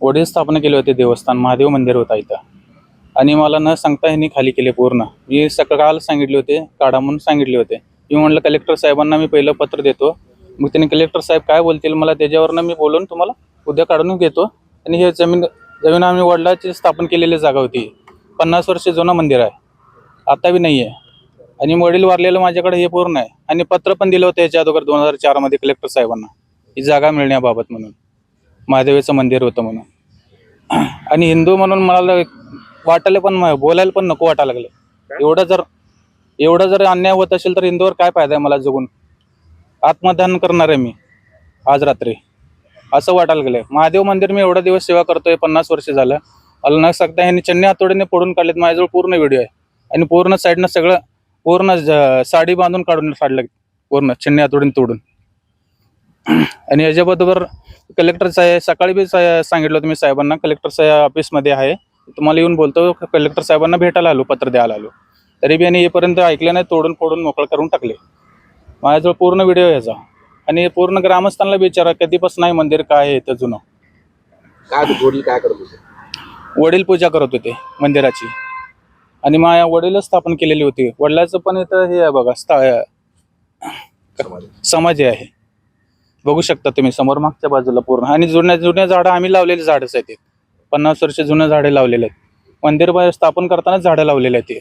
वडील स्थापना केले होते देवस्थान महादेव मंदिर होता इथं. आणि मला न सांगता ह्यांनी खाली केले पूर्ण. मी सकाळ सांगितले होते काढा म्हणून सांगितले होते. मी म्हणलं कलेक्टर साहेबांना मी पहिलं पत्र देतो. मग त्यांनी कलेक्टर साहेब काय बोलतील? मला त्याच्यावरनं मी बोलून तुम्हाला उद्या काढून घेतो. आणि हे जमीन जमीन आम्ही वडिलाची स्थापन केलेली जागा होती. पन्नास वर्ष जुनं मंदिर आहे. आता बी नाही आहे आणि वडील वारलेलं माझ्याकडे हे पूर्ण आहे. आणि पत्र पण दिलं होतं याच्या अगोदर दोन हजार चारमध्ये कलेक्टर साहेबांना. ही जागा मिळण्याबाबत म्हणून. महादेवाचं मंदिर होतं म्हणून. आणि हिंदू म्हणून मला वाटायला पण बोलायला पण नको वाटायला लागलं. एवढं जर एवढं जर अन्याय होत असेल तर हिंदूवर काय फायदा आहे मला जगून? आत्मदान करणार आहे मी आज रात्री. असं वाटायला गेलंय महादेव मंदिर मी एवढा दिवस सेवा करतोय पन्नास वर्ष झालं. मला न सांगता ह्यांनी चन्नी हातोडीने फोडून काढलेत माझ्याजवळ पूर्ण व्हिडिओ आहे. आणि पूर्ण साईडनं सगळं पूर्ण साडी बांधून काढून काढलं पूर्ण चन्नी हातोडीने तोडून. आणि याच्याबरोबर कलेक्टर साहेब सकाळी बी सा- सांगितलं होतं मी साहेबांना कलेक्टर साहेब ऑफिसमध्ये आहे. तुम्हाला येऊन बोलतो कलेक्टर साहेबांना भेटायला आलो पत्र द्यायला आलो. तरी बी यांनी येपर्यंत ऐकलं नाही तोडून फोडून मोकळं करून टाकले. माझ्याजवळ पूर्ण व्हिडिओ याचा. आणि पूर्ण ग्रामस्थांना विचारा कधीपासून आहे मंदिर काय आहे इथं जुनं? काय वडील काय करत होते? वडील पूजा करत होते मंदिराची. आणि माझ्या वडीलच स्थापन केलेली होती. वडिलाचं पण इथं हे आहे बघा स्था समाज समाज आहे. बघू शकता तुम्ही समोर मागच्या बाजूला पूर्ण. आणि जुन्या जुन्या झाडं आम्ही लावलेली झाडच आहेत. ते. पन्नास वर्ष जुनं झाडे लावलेले आहेत. मंदिर बाहेर स्थापन करतानाच झाडं लावलेली आहेत ते.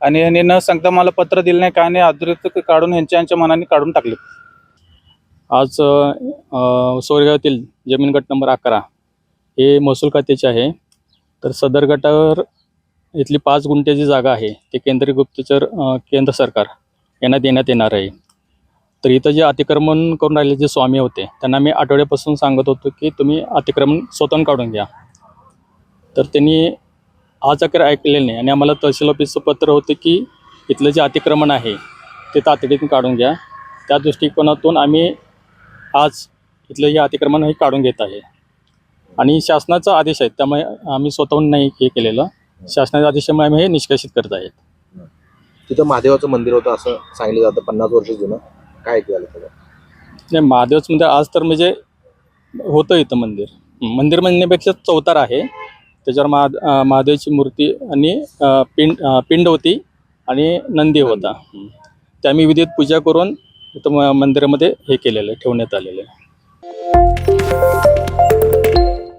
आणि यांनी न सांगता मला पत्र दिलं नाही काय नाही आदृत काढून ह्यांच्या यांच्या मनाने काढून टाकले. आज अ, जमीन गट नंबर अकरा हे महसूल खात्याचे आहे. तर सदर गटावर इथली पाच गुंठ्याची जागा आहे ते केंद्रीय गुप्तचर केंद्र सरकार यांना देण्यात येणार आहे. तर इथं जे अतिक्रमण करून राहिले जे स्वामी होते त्यांना मी आठवड्यापासून सांगत होतो की तुम्ही अतिक्रमण स्वतःहून काढून घ्या. तर त्यांनी आज अखेर ऐकलेलं नाही आणि आम्हाला तहसील ऑफिसचं पत्र होतं की इथलं जे अतिक्रमण आहे ते तातडीतून काढून घ्या. त्या दृष्टिकोनातून आम्ही आज इथलं हे अतिक्रमण हे काढून घेत आहे. आणि शासनाचा आदेश आहे त्यामुळे आम्ही स्वतःहून नाही हे केलेलं. शासनाच्या आदेशामुळे आम्ही हे निष्कासित करत आहेत. तिथं महादेवाचं मंदिर होतं असं सांगितलं जातं पन्नास वर्ष जुनं. काय झालं सगळं? नाही महादेवच म्हणजे आज तर म्हणजे होतं इथं मंदिर. मंदिर म्हणण्यापेक्षा चौतार आहे. त्याच्यावर महा महादेवची महादेवाची मूर्ती आणि पिंड पिंड होती आणि नंदी होता. त्या ते आम्ही विधित पूजा करून इथं म- मंदिरामध्ये हे केलेलं आहे ठेवण्यात आलेलं आहे.